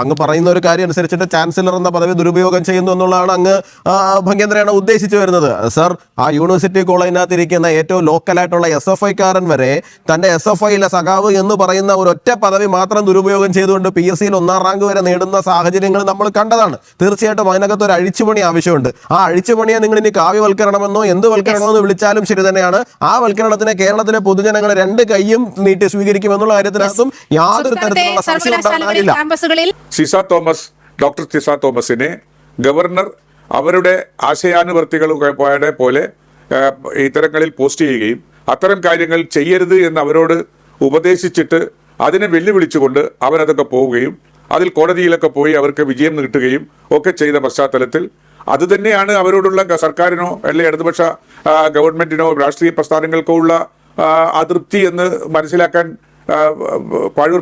അങ്ങ് പറയുന്ന ഒരു കാര്യം അനുസരിച്ചിട്ട് ചാൻസലർ എന്ന പദവി ദുരുപയോഗം ചെയ്യുന്നു എന്നുള്ളതാണ് അങ്ങ് ഭംഗേന്ദ്രയാണ് ഉദ്ദേശിച്ചു വരുന്നത്. സർ ആ യൂണിവേഴ്സിറ്റി കോളേജിനകത്ത് ഇരിക്കുന്ന ഏറ്റവും ലോക്കലായിട്ടുള്ള എസ് എഫ് ഐക്കാരൻ വരെ തന്റെ എസ് എഫ് ഐയിലെ സഖാവ് എന്ന് പറയുന്ന ഒരു ഒറ്റ പദവി മാത്രം ദുരുപയോഗം ചെയ്തുകൊണ്ട് പി എസ് സിയിൽ ഒന്നാം റാങ്ക് വരെ നേടുന്ന സാഹചര്യങ്ങൾ നമ്മൾ കണ്ടതാണ്. തീർച്ചയായിട്ടും അതിനകത്ത് ഒരു അഴിച്ചുപണി ആവശ്യമുണ്ട്. ആ അഴിച്ചുപണിയെ നിങ്ങൾ ഇനി കാവ്യവൽക്കരണമെന്നോ എന്ത് വൽക്കരണമെന്നോ വിളിച്ചാലും ശരി തന്നെയാണ്. ആ വൽക്കരണത്തിനെ കേരളത്തിലെ പൊതുജനങ്ങൾ രണ്ട് കൈയും നീട്ടി സ്വീകരിക്കുമെന്നുള്ള കാര്യത്തിനകത്തും യാതൊരു തരത്തിലുള്ള സംശയം ഉണ്ടാകാനില്ല. സിസ തോമസ് ഡോക്ടർ സിസ തോമസിനെ ഗവർണർ അവരുടെ ആശയാനുവർത്തികളുടെ പോലെ ഇത്തരങ്ങളിൽ പോസ്റ്റ് ചെയ്യുകയും അത്തരം കാര്യങ്ങൾ ചെയ്യരുത് എന്ന് അവരോട് ഉപദേശിച്ചിട്ട് അതിനെ വെല്ലുവിളിച്ചുകൊണ്ട് അവരതൊക്കെ പോവുകയും അതിൽ കോടതിയിലൊക്കെ പോയി അവർക്ക് വിജയം കിട്ടുകയും ഒക്കെ ചെയ്ത പശ്ചാത്തലത്തിൽ അത് തന്നെയാണ് അവരോടുള്ള സർക്കാരിനോ അല്ലെങ്കിൽ ഇടതുപക്ഷ ഗവൺമെന്റിനോ രാഷ്ട്രീയ പ്രസ്ഥാനങ്ങൾക്കോ ഉള്ള അതൃപ്തി എന്ന് മനസ്സിലാക്കാൻ പഴൂർ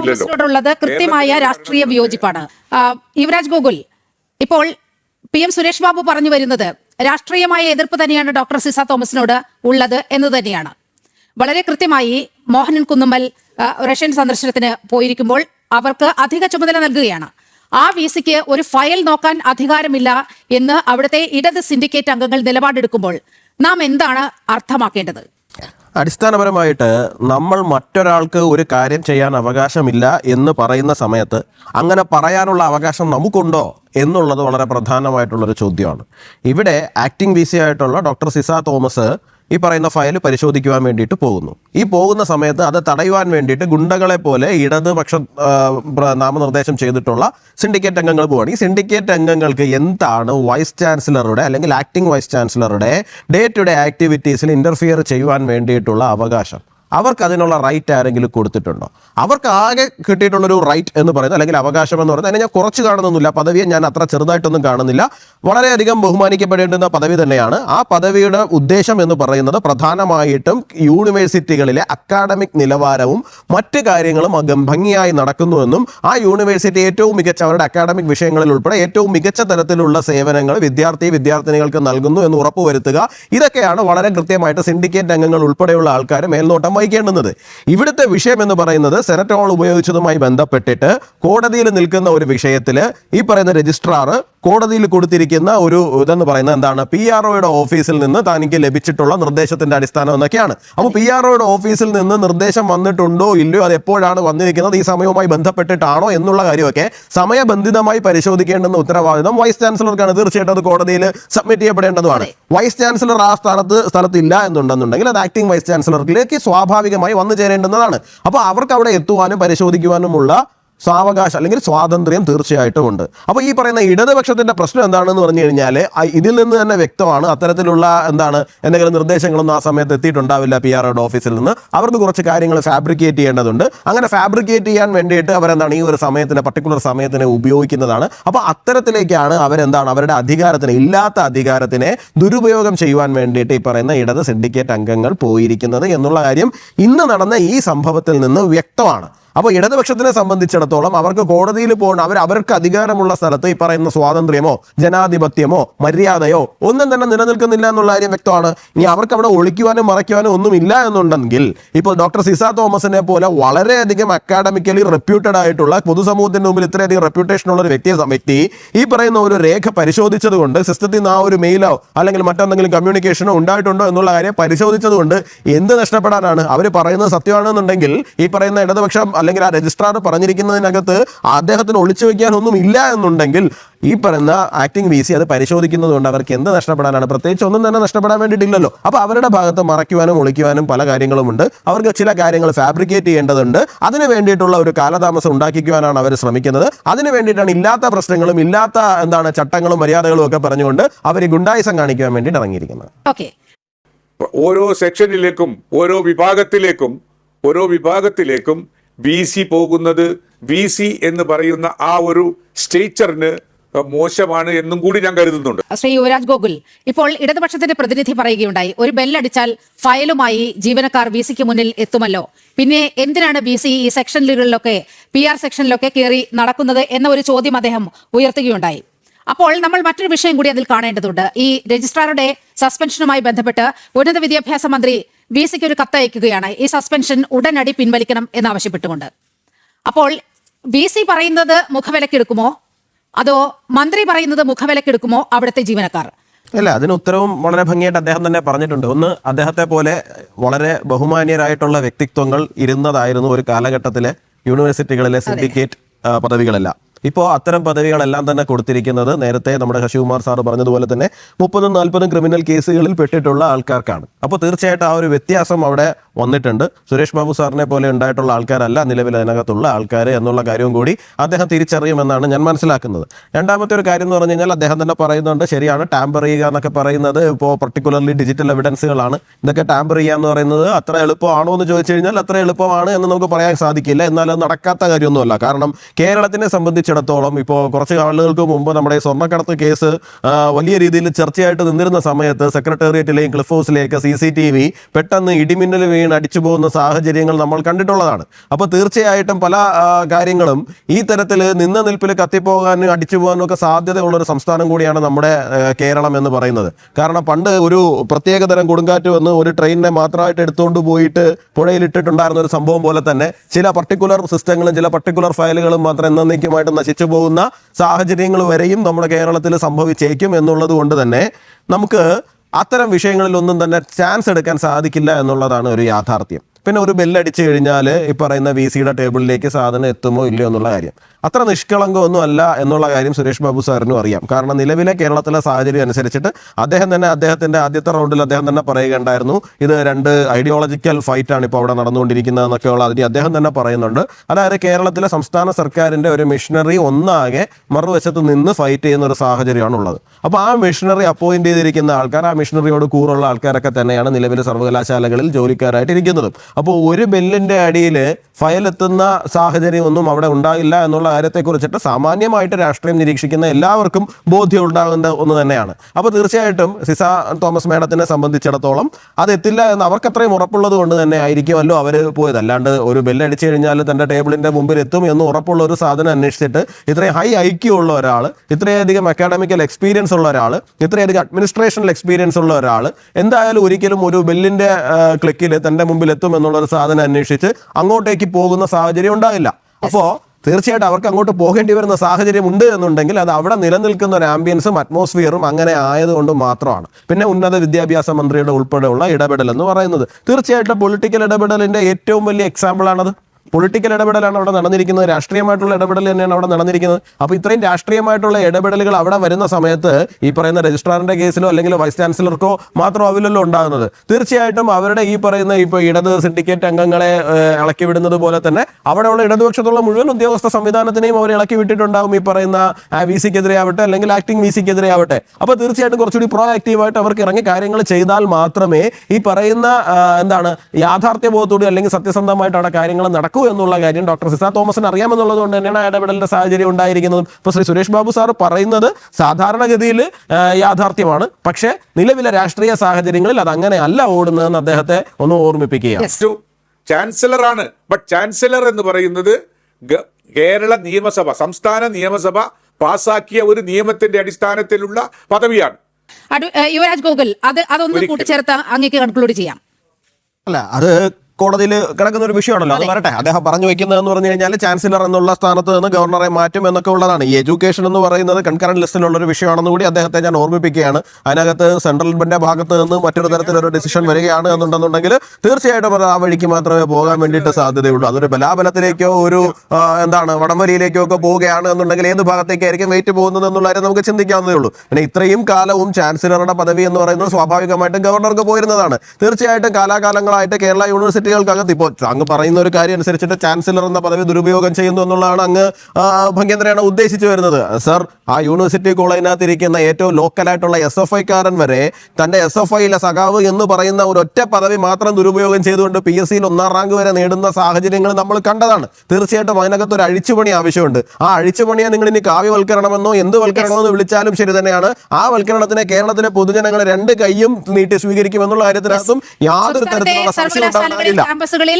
തോമസിനോടുള്ളത് കൃത്യമായ രാഷ്ട്രീയ വിയോജിപ്പാണ്. യുവരാജ് ഗോകുൽ ഇപ്പോൾ പി എം സുരേഷ് ബാബു പറഞ്ഞു വരുന്നത് രാഷ്ട്രീയമായ എതിർപ്പ് തന്നെയാണ് ഡോക്ടർ സിസ തോമസിനോട് ഉള്ളത് എന്ന് തന്നെയാണ്. വളരെ കൃത്യമായി മോഹനൻ കുന്നുമ്മൽ റഷ്യൻ സന്ദർശനത്തിന് പോയിരിക്കുമ്പോൾ അവർക്ക് അധിക ചുമതല നൽകുകയാണ്. ആ വി സിക്ക് ഒരു ഫയൽ നോക്കാൻ അധികാരമില്ല എന്ന് അവിടുത്തെ ഇടത് സിൻഡിക്കേറ്റ് അംഗങ്ങൾ നിലപാടെടുക്കുമ്പോൾ നാം എന്താണ് അർത്ഥമാക്കേണ്ടത്? അടിസ്ഥാനപരമായിട്ട് നമ്മൾ മറ്റൊരാൾക്ക് ഒരു കാര്യം ചെയ്യാൻ അവകാശമില്ല എന്ന് പറയുന്ന സമയത്ത് അങ്ങനെ പറയാനുള്ള അവകാശം നമുക്കുണ്ടോ എന്നുള്ളത് വളരെ പ്രധാനമായിട്ടുള്ളൊരു ചോദ്യമാണ്. ഇവിടെ ആക്ടിംഗ് വി സി ആയിട്ടുള്ള ഡോക്ടർ സിസ തോമസ് ഈ പറയുന്ന ഫയൽ പരിശോധിക്കുവാൻ വേണ്ടിയിട്ട് പോകുന്നു. ഈ പോകുന്ന സമയത്ത് അത് തടയുവാൻ വേണ്ടിയിട്ട് ഗുണ്ടകളെ പോലെ ഇടതുപക്ഷ നാമനിർദ്ദേശം ചെയ്തിട്ടുള്ള സിൻഡിക്കേറ്റ് അംഗങ്ങൾ പോവാണ്. ഈ സിൻഡിക്കേറ്റ് അംഗങ്ങൾക്ക് എന്താണ് വൈസ് ചാൻസലറുടെ അല്ലെങ്കിൽ ആക്ടിംഗ് വൈസ് ചാൻസലറുടെ ഡേ ടു ഡേ ആക്ടിവിറ്റീസിൽ ഇന്റർഫിയർ ചെയ്യുവാൻ വേണ്ടിയിട്ടുള്ള അവകാശം? അവർക്ക് അതിനുള്ള റൈറ്റ് ആരെങ്കിലും കൊടുത്തിട്ടുണ്ടോ? അവർക്ക് ആകെ കിട്ടിയിട്ടുള്ളൊരു റൈറ്റ് എന്ന് പറയുന്നത് അല്ലെങ്കിൽ അവകാശം എന്ന് പറയുന്നത് അതിനെ ഞാൻ കുറച്ച് കാണുന്നൊന്നുമില്ല. പദവിയെ ഞാൻ അത്ര ചെറുതായിട്ടൊന്നും കാണുന്നില്ല. വളരെയധികം ബഹുമാനിക്കപ്പെടേണ്ടുന്ന പദവി തന്നെയാണ്. ആ പദവിയുടെ ഉദ്ദേശം എന്ന് പറയുന്നത് പ്രധാനമായിട്ടും യൂണിവേഴ്സിറ്റികളിലെ അക്കാഡമിക് നിലവാരവും മറ്റ് കാര്യങ്ങളും ഭംഗിയായി നടക്കുന്നുവെന്നും ആ യൂണിവേഴ്സിറ്റി ഏറ്റവും മികച്ച അവരുടെ അക്കാഡമിക് വിഷയങ്ങളിൽ ഉൾപ്പെടെ ഏറ്റവും മികച്ച തരത്തിലുള്ള സേവനങ്ങൾ വിദ്യാർത്ഥി വിദ്യാർത്ഥിനികൾക്ക് നൽകുന്നു എന്ന് ഉറപ്പുവരുത്തുക. ഇതൊക്കെയാണ് വളരെ കൃത്യമായിട്ട് സിൻഡിക്കേറ്റ് അംഗങ്ങൾ ഉൾപ്പെടെയുള്ള ആൾക്കാർ മേൽനോട്ടം വഹിക്കേണ്ടുന്നത് ഇവിടുത്തെ വിഷയം എന്ന് പറയുന്നത് സെനറ്റ് ഹാൾ ഉപയോഗിച്ചതുമായി ബന്ധപ്പെട്ടിട്ട് കോടതിയിൽ നിൽക്കുന്ന ഒരു വിഷയത്തിൽ ഈ പറയുന്ന രജിസ്ട്രാർ കോടതിയിൽ കൊടുത്തിരിക്കുന്ന ഒരു ഇതെന്ന് പറയുന്നത് എന്താണ്? പി ആർ ഒയുടെ ഓഫീസിൽ നിന്ന് തനിക്ക് ലഭിച്ചിട്ടുള്ള നിർദ്ദേശത്തിന്റെ അടിസ്ഥാനം എന്നൊക്കെയാണ്. അപ്പോൾ പി ആർ ഒയുടെ ഓഫീസിൽ നിന്ന് നിർദ്ദേശം വന്നിട്ടുണ്ടോ ഇല്ലയോ അത് എപ്പോഴാണ് വന്നിരിക്കുന്നത് ഈ സമയവുമായി ബന്ധപ്പെട്ടിട്ടാണോ എന്നുള്ള കാര്യമൊക്കെ സമയബന്ധിതമായി പരിശോധിക്കേണ്ടെന്ന ഉത്തരവാദിത്തം വൈസ് ചാൻസലർക്കാണ് തീർച്ചയായിട്ടും അത് കോടതിയിൽ സബ്മിറ്റ് ചെയ്യപ്പെടേണ്ടതുമാണ്. വൈസ് ചാൻസലർ ആ സ്ഥാനത്ത് സ്ഥലത്തില്ല എന്നുണ്ടെന്നുണ്ടെങ്കിൽ അത് ആക്ടിംഗ് വൈസ് ചാൻസലറിലേക്ക് സ്വാഭാവികമായി വന്നു ചേരേണ്ടുന്നതാണ്. അപ്പോൾ അവർക്ക് അവിടെ എത്തുവാനും പരിശോധിക്കുവാനുമുള്ള സാവകാശം അല്ലെങ്കിൽ സ്വാതന്ത്ര്യം തീർച്ചയായിട്ടും ഉണ്ട്. അപ്പോൾ ഈ പറയുന്ന ഇടതുപക്ഷത്തിന്റെ പ്രശ്നം എന്താണെന്ന് പറഞ്ഞു കഴിഞ്ഞാൽ ഇതിൽ നിന്ന് തന്നെ വ്യക്തമാണ്. അത്തരത്തിലുള്ള എന്താണ് എന്തെങ്കിലും നിർദ്ദേശങ്ങളൊന്നും ആ സമയത്ത് എത്തിയിട്ടുണ്ടാവില്ല പി ആർ ഓഫീസിൽ നിന്ന്. അവർക്ക് കുറച്ച് കാര്യങ്ങൾ ഫാബ്രിക്കേറ്റ് ചെയ്യേണ്ടതുണ്ട്. അങ്ങനെ ഫാബ്രിക്കേറ്റ് ചെയ്യാൻ വേണ്ടിയിട്ട് അവരെന്താണ് ഈ ഒരു സമയത്തിന് പർട്ടിക്കുലർ സമയത്തിനെ ഉപയോഗിക്കുന്നതാണ്. അപ്പോൾ അത്തരത്തിലേക്കാണ് അവരെന്താണ് അവരുടെ അധികാരത്തിന് ഇല്ലാത്ത അധികാരത്തിനെ ദുരുപയോഗം ചെയ്യുവാൻ വേണ്ടിയിട്ട് ഈ പറയുന്ന ഇടത് സിൻഡിക്കേറ്റ് അംഗങ്ങൾ പോയിരിക്കുന്നത് എന്നുള്ള കാര്യം ഇന്ന് നടന്ന ഈ സംഭവത്തിൽ നിന്ന് വ്യക്തമാണ്. അപ്പോൾ ഇടതുപക്ഷത്തിനെ സംബന്ധിച്ചിടത്തോളം അവർക്ക് കോടതിയിൽ പോകണം അവർ അവർക്ക് അധികാരമുള്ള സ്ഥലത്ത് ഈ പറയുന്ന സ്വാതന്ത്ര്യമോ ജനാധിപത്യമോ മര്യാദയോ ഒന്നും തന്നെ നിലനിൽക്കുന്നില്ല എന്നുള്ള കാര്യം വ്യക്തമാണ്. ഇനി അവർക്ക് അവിടെ ഒളിക്കുവാനും മറയ്ക്കുവാനും ഒന്നുമില്ല എന്നുണ്ടെങ്കിൽ ഇപ്പോൾ ഡോക്ടർ സിസ തോമസിനെ പോലെ വളരെയധികം അക്കാഡമിക്കലി റെപ്യൂട്ടഡ് ആയിട്ടുള്ള പൊതുസമൂഹത്തിന്റെ മുമ്പിൽ ഇത്രയധികം റെപ്യൂട്ടേഷൻ ഉള്ള ഒരു വ്യക്തിയെ വ്യക്തി ഈ പറയുന്ന ഒരു രേഖ പരിശോധിച്ചത് കൊണ്ട് സിസ്റ്റത്തിൽ നിന്ന് ആ ഒരു മെയിലോ അല്ലെങ്കിൽ മറ്റെന്തെങ്കിലും കമ്മ്യൂണിക്കേഷനോ ഉണ്ടായിട്ടുണ്ടോ എന്നുള്ള കാര്യം പരിശോധിച്ചത് കൊണ്ട് എന്ത് നഷ്ടപ്പെടാനാണ്? അവർ പറയുന്നത് സത്യമാണെന്നുണ്ടെങ്കിൽ ഈ പറയുന്ന ഇടതുപക്ഷം അല്ലെങ്കിൽ ആ രജിസ്ട്രാർ പറഞ്ഞിരിക്കുന്നതിനകത്ത് അദ്ദേഹത്തിന് ഒളിച്ചു വെക്കാനൊന്നും ഇല്ല എന്നുണ്ടെങ്കിൽ ഈ പറയുന്ന ആക്ടിംഗ് വി സി അത് പരിശോധിക്കുന്നതുകൊണ്ട് അവർക്ക് എന്ത് നഷ്ടപ്പെടാനാണ്? പ്രത്യേകിച്ച് ഒന്നും തന്നെ നഷ്ടപ്പെടാൻ വേണ്ടിയിട്ടില്ലല്ലോ. അപ്പോൾ അവരുടെ ഭാഗത്ത് മറയ്ക്കുവാനും ഒളിക്കുവാനും പല കാര്യങ്ങളുമുണ്ട് അവർക്ക് ചില കാര്യങ്ങൾ ഫാബ്രിക്കേറ്റ് ചെയ്യേണ്ടതുണ്ട്. അതിന് വേണ്ടിയിട്ടുള്ള ഒരു കാലതാമസം ഉണ്ടാക്കിക്കുവാനാണ് അവർ ശ്രമിക്കുന്നത്. അതിന് വേണ്ടിയിട്ടാണ് ഇല്ലാത്ത പ്രശ്നങ്ങളും ഇല്ലാത്ത എന്താണ് ചട്ടങ്ങളും മര്യാദകളും ഒക്കെ പറഞ്ഞുകൊണ്ട് അവർ ഗുണ്ടായുസം കാണിക്കുവാൻ വേണ്ടിയിട്ട് ഇറങ്ങിയിരിക്കുന്നത്. ഓക്കെ ഓരോ സെക്ഷനിലേക്കും ഓരോ വിഭാഗത്തിലേക്കും ഓരോ വിഭാഗത്തിലേക്കും വി സി പോകുന്നത്. വി സി എന്ന് പറയുന്ന ആ ഒരു സ്റ്റേച്ചറിന് മോശമാണ് എന്നും കൂടി ഞാൻ കരുതുന്നുണ്ട്. ശ്രീ യുവരാജ് ഗോകുൽ ഇപ്പോൾ ഇടതുപക്ഷത്തിന്റെ പ്രതിനിധി പറയുകയുണ്ടായി. ഒരു ബെല്ലടിച്ചാൽ ഫയലുമായി ജീവനക്കാർ വി സിക്ക് മുന്നിൽ എത്തുമല്ലോ. പിന്നെ എന്തിനാണ് ബി സി ഈ സെക്ഷനുകളിലൊക്കെ പി ആർ സെക്ഷനിലൊക്കെ കയറി നടക്കുന്നത് എന്ന ഒരു ചോദ്യം അദ്ദേഹം ഉയർത്തുകയുണ്ടായി. അപ്പോൾ നമ്മൾ മറ്റൊരു വിഷയം കൂടി അതിൽ കാണേണ്ടതുണ്ട്. ഈ രജിസ്ട്രാറുടെ സസ്പെൻഷനുമായി ബന്ധപ്പെട്ട് ഉന്നത വിദ്യാഭ്യാസ മന്ത്രി വി സിക്ക് ഒരു കത്തയക്കുകയാണ് ഈ സസ്പെൻഷൻ ഉടനടി പിൻവലിക്കണം എന്നാവശ്യപ്പെട്ടുകൊണ്ട്. അപ്പോൾ വി സി പറയുന്നത് മുഖവിലക്കെടുക്കുമോ? അതോ മന്ത്രി പറയുന്നത് മുഖവിലക്കെടുക്കുമോ അവിടുത്തെ ജീവനക്കാർ? അല്ല അതിന് ഉത്തരവും വളരെ ഭംഗിയായിട്ട് അദ്ദേഹം തന്നെ പറഞ്ഞിട്ടുണ്ട്. ഒന്ന് അദ്ദേഹത്തെ പോലെ വളരെ ബഹുമാന്യരായിട്ടുള്ള വ്യക്തിത്വങ്ങൾ ഇരുന്നതായിരുന്നു ഒരു കാലഘട്ടത്തിലെ യൂണിവേഴ്സിറ്റികളിലെ സിൻഡിക്കേറ്റ് പദവികളെല്ലാം. ഇപ്പോൾ അത്തരം പദവികളെല്ലാം തന്നെ കൊടുത്തിരിക്കുന്നത് നേരത്തെ നമ്മുടെ ശശികുമാർ സാർ പറഞ്ഞതുപോലെ തന്നെ മുപ്പതും നാൽപ്പതും ക്രിമിനൽ കേസുകളിൽ പെട്ടിട്ടുള്ള ആൾക്കാർക്കാണ്. അപ്പോൾ തീർച്ചയായിട്ടും ആ ഒരു വ്യത്യാസം അവിടെ വന്നിട്ടുണ്ട്. സുരേഷ് ബാബു സാറിനെ പോലെ ഉണ്ടായിട്ടുള്ള ആൾക്കാരല്ല നിലവിൽ അതിനകത്തുള്ള ആൾക്കാർ എന്നുള്ള കാര്യവും കൂടി അദ്ദേഹം തിരിച്ചറിയുമെന്നാണ് ഞാൻ മനസ്സിലാക്കുന്നത്. രണ്ടാമത്തെ ഒരു കാര്യം എന്ന് പറഞ്ഞു കഴിഞ്ഞാൽ അദ്ദേഹം തന്നെ പറയുന്നുണ്ട് ശരിയാണ് ടാമ്പർ ചെയ്യുക എന്നൊക്കെ പറയുന്നത് ഇപ്പോൾ പർട്ടിക്കുലർലി ഡിജിറ്റൽ എവിഡൻസുകളാണ് ഇതൊക്കെ ടാമ്പർ ചെയ്യുക എന്ന് പറയുന്നത് അത്ര എളുപ്പമാണോ എന്ന് ചോദിച്ചു കഴിഞ്ഞാൽ അത്ര എളുപ്പമാണ് എന്ന് നമുക്ക് പറയാൻ സാധിക്കില്ല. എന്നാൽ അത് നടക്കാത്ത കാര്യമൊന്നുമല്ല. കാരണം കേരളത്തിനെ സംബന്ധിച്ചിടത്തോളം ഇപ്പോൾ കുറച്ച് ആളുകൾക്ക് മുമ്പ് നമ്മുടെ സ്വർണക്കടത്ത് കേസ് വലിയ രീതിയിൽ ചർച്ചയായിട്ട് നിന്നിരുന്ന സമയത്ത് സെക്രട്ടേറിയറ്റിലെയും ക്ലിഫ് ഹൗസിലേക്ക് സി സി ടി വി പെട്ടെന്ന് ഇടിമിന്നൽ വീണ് അടിച്ചു പോകുന്ന സാഹചര്യങ്ങൾ നമ്മൾ കണ്ടിട്ടുള്ളതാണ്. അപ്പോൾ തീർച്ചയായിട്ടും പല കാര്യങ്ങളും ഈ തരത്തിൽ നിന്ന നിൽപ്പിൽ കത്തിപ്പോകാനും അടിച്ചു പോകാനും ഒക്കെ സാധ്യതയുള്ള ഒരു സംസ്ഥാനം കൂടിയാണ് നമ്മുടെ കേരളം എന്ന് പറയുന്നത്. കാരണം പണ്ട് ഒരു പ്രത്യേക തരം കൊടുങ്കാറ്റ് വന്ന് ഒരു ട്രെയിനിനെ മാത്രമായിട്ട് എടുത്തുകൊണ്ട് പോയിട്ട് പുഴയിലിട്ടിട്ടുണ്ടായിരുന്ന ഒരു സംഭവം പോലെ തന്നെ ചില പർട്ടിക്കുലർ സിസ്റ്റങ്ങളും ചില പർട്ടിക്കുലർ ഫയലുകളും മാത്രം എന്നേക്കുമായിട്ട് നശിച്ചു പോകുന്ന സാഹചര്യങ്ങൾ വരെയും നമ്മുടെ കേരളത്തിൽ സംഭവിച്ചേക്കും എന്നുള്ളത് കൊണ്ട് തന്നെ നമുക്ക് അത്തരം വിഷയങ്ങളിലൊന്നും തന്നെ ചാൻസ് എടുക്കാൻ സാധിക്കില്ല എന്നുള്ളതാണ് ഒരു യാഥാർത്ഥ്യം. പിന്നെ ഒരു ബെല്ലടിച്ചു കഴിഞ്ഞാൽ ഈ പറയുന്ന വി സിയുടെ ടേബിളിലേക്ക് സാധനം എത്തുമോ ഇല്ലയോ എന്നുള്ള കാര്യം. അത്ര നിഷ്കളങ്കമൊന്നും അല്ല എന്നുള്ള കാര്യം സുരേഷ് ബാബു സാറിനും അറിയാം. കാരണം നിലവിലെ കേരളത്തിലെ സാഹചര്യം അനുസരിച്ചിട്ട് അദ്ദേഹം തന്നെ അദ്ദേഹത്തിന്റെ ആദ്യത്തെ റൗണ്ടിൽ അദ്ദേഹം തന്നെ പറയുകയുണ്ടായിരുന്നു. ഇത് രണ്ട് ഐഡിയോളജിക്കൽ ഫൈറ്റാണ് ഇപ്പോൾ അവിടെ നടന്നുകൊണ്ടിരിക്കുന്നത് എന്നൊക്കെയുള്ള അതിന് അദ്ദേഹം തന്നെ പറയുന്നുണ്ട്. അതായത് കേരളത്തിലെ സംസ്ഥാന സർക്കാരിന്റെ ഒരു മിഷനറി ഒന്നാകെ മറുവശത്ത് നിന്ന് ഫൈറ്റ് ചെയ്യുന്ന ഒരു സാഹചര്യമാണ് ഉള്ളത് അപ്പോൾ ആ മിഷനറി അപ്പോയിന്റ് ചെയ്തിരിക്കുന്ന ആൾക്കാർ ആ മിഷനറിയോട് കൂറുള്ള ആൾക്കാരൊക്കെ തന്നെയാണ് നിലവിലെ സർവകലാശാലകളിൽ ജോലിക്കാരായിട്ട് ഇരിക്കുന്നതും. അപ്പോൾ ഒരു ബില്ലിന്റെ അടിയിൽ ഫയൽ എത്തുന്ന സാഹചര്യം ഒന്നും അവിടെ ഉണ്ടാകില്ല എന്നുള്ള കാര്യത്തെക്കുറിച്ചിട്ട് സാമാന്യമായിട്ട് രാഷ്ട്രീയം നിരീക്ഷിക്കുന്ന എല്ലാവർക്കും ബോധ്യം ഉണ്ടാകുന്ന ഒന്ന് തന്നെയാണ്. അപ്പോൾ തീർച്ചയായിട്ടും സിസ തോമസ് മേഡത്തിനെ സംബന്ധിച്ചിടത്തോളം അത് എത്തില്ല എന്ന് അവർക്ക് അത്രയും ഉറപ്പുള്ളത് കൊണ്ട് തന്നെ ആയിരിക്കുമല്ലോ അവർ പോയത്. അല്ലാണ്ട് ഒരു ബെല്ലടിച്ചു കഴിഞ്ഞാൽ തന്റെ ടേബിളിന്റെ മുമ്പിൽ എത്തും എന്ന് ഉറപ്പുള്ള ഒരു സാധനം അന്വേഷിച്ചിട്ട് ഇത്രയും ഹൈ ഐക്യു ഉള്ള ഒരാൾ ഇത്രയധികം അക്കാഡമിക്കൽ എക്സ്പീരിയൻസ് ഉള്ള ഒരാൾ ഇത്രയധികം അഡ്മിനിസ്ട്രേഷണൽ എക്സ്പീരിയൻസ് ഉള്ള ഒരാൾ എന്തായാലും ഒരിക്കലും ഒരു ബെല്ലിന്റെ ക്ലിക്കിൽ തന്റെ മുമ്പിൽ എത്തും എന്നുള്ള ഒരു സാധനം അന്വേഷിച്ച് അങ്ങോട്ടേക്ക് പോകുന്ന സാഹചര്യം ഉണ്ടാവില്ല അപ്പോൾ തീർച്ചയായിട്ടും അവർക്ക് അങ്ങോട്ട് പോകേണ്ടി വരുന്ന സാഹചര്യം ഉണ്ട് എന്നുണ്ടെങ്കിൽ അത് അവിടെ നിലനിൽക്കുന്ന ഒരു ആംബിയൻസും അറ്റ്മോസ്ഫിയറും അങ്ങനെ ആയതുകൊണ്ട് മാത്രമാണ്. പിന്നെ ഉന്നത വിദ്യാഭ്യാസ മന്ത്രിയുടെ ഉൾപ്പെടെയുള്ള ഇടപെടൽ എന്ന് പറയുന്നത്. തീർച്ചയായിട്ടും പൊളിറ്റിക്കൽ ഇടപെടലിന്റെ ഏറ്റവും വലിയ എക്സാമ്പിൾ ആണത്. പൊളിറ്റിക്കൽ ഇടപെടലാണ് അവിടെ നടന്നിരിക്കുന്നത്. രാഷ്ട്രീയമായിട്ടുള്ള ഇടപെടൽ തന്നെയാണ് അവിടെ നടന്നിരിക്കുന്നത്. അപ്പോൾ ഇത്രയും രാഷ്ട്രീയമായിട്ടുള്ള ഇടപെടലുകൾ അവിടെ വരുന്ന സമയത്ത് ഈ പറയുന്ന രജിസ്ട്രാറിന്റെ കേസിലോ അല്ലെങ്കിൽ വൈസ് ചാൻസലർക്കോ മാത്രം മാത്രമാവില്ലല്ലോ ഉണ്ടാകുന്നത്. തീർച്ചയായിട്ടും അവരുടെ ഈ പറയുന്ന ഇപ്പോൾ ഇടത് സിൻഡിക്കേറ്റ് അംഗങ്ങളെ ഇളക്കി വിടുന്നത് പോലെ തന്നെ അവിടെയുള്ള ഇടതുപക്ഷത്തുള്ള മുഴുവൻ ഉദ്യോഗസ്ഥ സംവിധാനത്തിനെയും അവർ ഇളക്കി വിട്ടിട്ടുണ്ടാകും ഈ പറയുന്ന വി സിക്കെതിരെ ആവട്ടെ അല്ലെങ്കിൽ ആക്ടിംഗ് വി സിക്കെതിരെ ആവട്ടെ അപ്പോൾ തീർച്ചയായിട്ടും കുറച്ചുകൂടി പ്രോ ആക്റ്റീവായിട്ട് അവർക്ക് ഇറങ്ങി കാര്യങ്ങൾ ചെയ്താൽ മാത്രമേ ഈ പറയുന്ന എന്താണ് യാഥാർത്ഥ്യബോധത്തോടെ അല്ലെങ്കിൽ സത്യസന്ധമായിട്ട് അവിടെ കാര്യങ്ങൾ നടക്കൂ എന്നുള്ള കാര്യം ഡോക്ടർ സിസ തോമസിന് അറിയാമെന്നുള്ളത് കൊണ്ട് തന്നെയാണ് ആ ഇടപെടലിന്റെ സാഹചര്യം ഉണ്ടായിരിക്കുന്നതും. ഇപ്പോൾ ശ്രീ സുരേഷ് ബാബു സാർ പറയുന്നത് സാധാരണഗതിയിൽ യാഥാർത്ഥ്യമാണ്. പക്ഷേ നിലവിലെ രാഷ്ട്രീയ സാഹചര്യങ്ങളിൽ അത് അങ്ങനെ അല്ല ഓടുന്നതെന്ന് അദ്ദേഹത്തെ ഒന്ന് ഓർമ്മിപ്പിക്കുക ചാൻസലറാണ് ചാൻസലർ ആണ് ബട്ട് ചാൻസലർ എന്ന് പറയുന്നത് കേരള നിയമസഭ സംസ്ഥാന നിയമസഭ പാസാക്കിയ ഒരു നിയമത്തിന്റെ അടിസ്ഥാനത്തിലുള്ള പദവിയാണ്. യുവരാജ് ഗോകുൽ അത് അതൊന്ന്. കൂട്ടിച്ചേർത്ത് അങ്ങേക്ക് കൺക്ലൂഡ് ചെയ്യാം. അല്ല അത് കോടതിയിൽ കിടക്കുന്ന ഒരു വിഷയമാണല്ലോ. അത് വരട്ടെ. അദ്ദേഹം പറഞ്ഞു വെക്കുന്നതെന്ന് പറഞ്ഞു കഴിഞ്ഞാൽ ചാൻസലർ എന്നുള്ള സ്ഥാനത്ത് നിന്ന് ഗവർണറെ മാറ്റും എന്നൊക്കെ ഉള്ളതാണ്. ഈ എഡ്യൂക്കേഷൻ എന്ന് പറയുന്നത് കൺകറന്റ് ലിസ്റ്റിലുള്ള ഒരു വിഷയമാണെന്ന് കൂടി അദ്ദേഹത്തെ ഞാൻ ഓർമ്മിപ്പിക്കുകയാണ്. അതിനകത്ത് സെൻട്രൽ ഗവൺമെന്റിന്റെ ഭാഗത്ത് നിന്ന് മറ്റൊരു തരത്തിലൊരു ഡിസിഷൻ വരികയാണ് എന്നുണ്ടെന്നുണ്ടെങ്കിൽ തീർച്ചയായിട്ടും അത് ആ വഴിക്ക് മാത്രമേ പോകാൻ വേണ്ടിയിട്ട് സാധ്യതയുള്ളൂ. അതൊരു ബലാബലത്തിലേക്കോ ഒരു എന്താണ് വടംവലിയിലേക്കോ ഒക്കെ പോവുകയാണ് എന്നുണ്ടെങ്കിൽ ഏത് ഭാഗത്തേക്കായിരിക്കും വെയിറ്റ് പോകുന്നത് എന്നുള്ള കാര്യം നമുക്ക് ചിന്തിക്കാവുന്നതേ ഉള്ളൂ. പിന്നെ ഇത്രയും കാലവും ചാൻസലറുടെ പദവി എന്ന് പറയുന്നത് സ്വാഭാവികമായിട്ടും ഗവർണർക്ക് പോയിരുന്നതാണ്. തീർച്ചയായിട്ടും കാലാകാലങ്ങളായിട്ട് കേരള യൂണിവേഴ്സിറ്റികൾക്കകത്ത് ഇപ്പോൾ അങ്ങ് പറയുന്ന ഒരു കാര്യം അനുസരിച്ചിട്ട് ചാൻസലർ എന്ന പദവി ദുരുപയോഗം ചെയ്യുന്നു എന്നുള്ളതാണ് അങ്ങ് ഭംഗേന്ദ്രയാണ് ഉദ്ദേശിച്ചു വരുന്നത്. സർ ആ യൂണിവേഴ്സിറ്റി കോളേജിനകത്ത് ഇരിക്കുന്ന ഏറ്റവും ലോക്കലായിട്ടുള്ള എസ് എഫ് ഐക്കാരൻ വരെ തന്റെ എസ് എഫ് ഐയിലെ സഖാവ് എന്ന് പറയുന്ന ഒരു ഒറ്റ പദവി മാത്രം ദുരുപയോഗം ചെയ്തുകൊണ്ട് പി എസ് സിയിൽ ഒന്നാം റാങ്ക് വരെ നേടുന്ന സാഹചര്യങ്ങൾ നമ്മൾ കണ്ടതാണ്. തീർച്ചയായിട്ടും അതിനകത്ത് ഒരു അഴിച്ചുപണി ആവശ്യമുണ്ട്. ആ അഴിച്ചുപണിയെ നിങ്ങൾ ഇനി കാവ്യവൽക്കരണമെന്നോ എന്ത് വൽക്കരണമെന്ന് വിളിച്ചാലും ശരി തന്നെയാണ്. ആ വൽക്കരണത്തിനെ കേരളത്തിലെ പൊതുജനങ്ങൾ രണ്ട് കൈയും നീട്ടി സ്വീകരിക്കും എന്നുള്ള കാര്യത്തിനകത്തും യാതൊരു തരത്തിലുള്ള സംശയം ഉണ്ടാകാൻ കാര്യമില്ല ക്യാമ്പസുകളിൽ